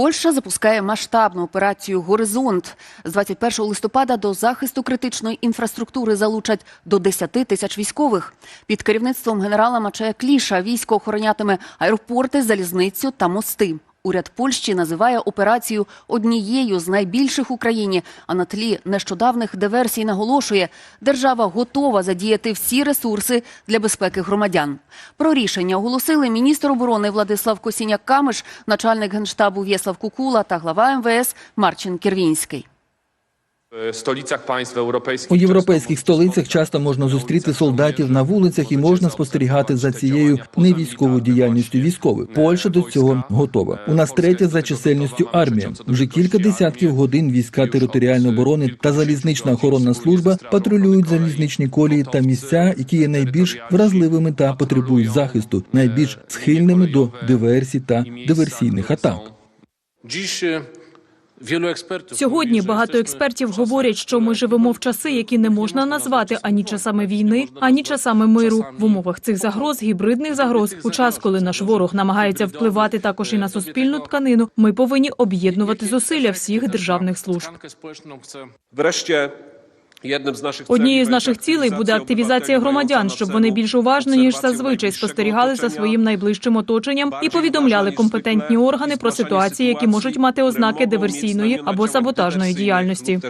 Польща запускає масштабну операцію Горизонт з 21 листопада до захисту критичної інфраструктури залучать до 10 тисяч військових. Під керівництвом генерала Мачея Кліша військо охоронятиме аеропорти, залізницю та мости. Уряд Польщі називає операцію однією з найбільших в Україні. А на тлі нещодавних диверсій наголошує, держава готова задіяти всі ресурси для безпеки громадян. Про рішення оголосили міністр оборони Владислав Косіняк-Камиш, начальник генштабу В'єслав Кукула та глава МВС Марчин Кірвінський. В столицях państw europejskich У європейських столицях часто можна зустріти солдатів на вулицях і можна спостерігати за цією невійськовою діяльністю військових. Польща до цього готова. У нас третя за чисельністю армія. Вже кілька десятків годин війська територіальної оборони та залізнична охоронна служба патрулюють залізничні колії та місця, які є найбільш вразливими та потребують захисту, найбільш схильними до диверсій та диверсійних атак. Сьогодні багато експертів говорять, що ми живемо в часи, які не можна назвати ані часами війни, ані часами миру. В умовах цих загроз, гібридних загроз, у час, коли наш ворог намагається впливати також і на суспільну тканину, ми повинні об'єднувати зусилля всіх державних служб. Tkankę Однією з наших цілей буде активізація громадян, щоб вони більш уважно ніж зазвичай спостерігали за своїм найближчим оточенням і повідомляли компетентні органи про ситуації, які можуть мати ознаки диверсійної або саботажної органом. діяльності.